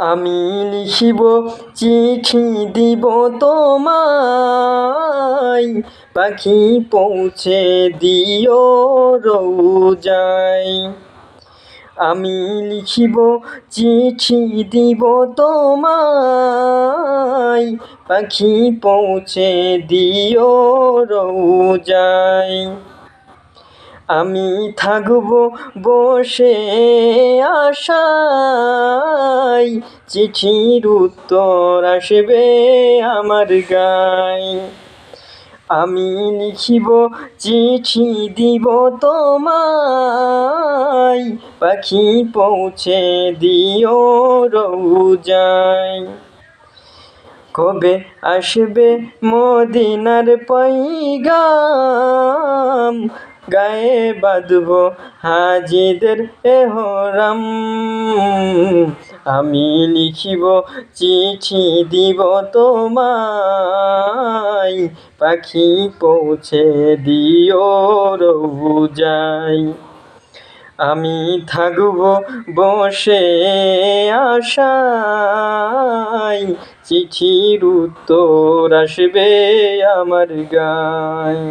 আমি লিখিব চিঠি দিব তোমায়। পাখি পৌঁছে দিও রৌজায়। আমি লিখিব চিঠি দিব তোমায়। পাখি পৌঁছে দিও রৌজায়। আমি থাকব বসে আশায়। চিঠির উত্তর আসবে আমার গায়। আমি লিখিব, চিঠি দিব তোমায়। পাখি পৌঁছে দিও রৌজায়। কবে আসবে মদিনার পৈগাম? গায়ে বাঁধব হাজিদের এহরাম। আমি লিখিব, চিঠি দিব তোমায়, পাখি পৌঁছে দিও রৌজায়। আমি থাকব বসে আশায়, চিঠির উত্তর আসবে আমার গায়।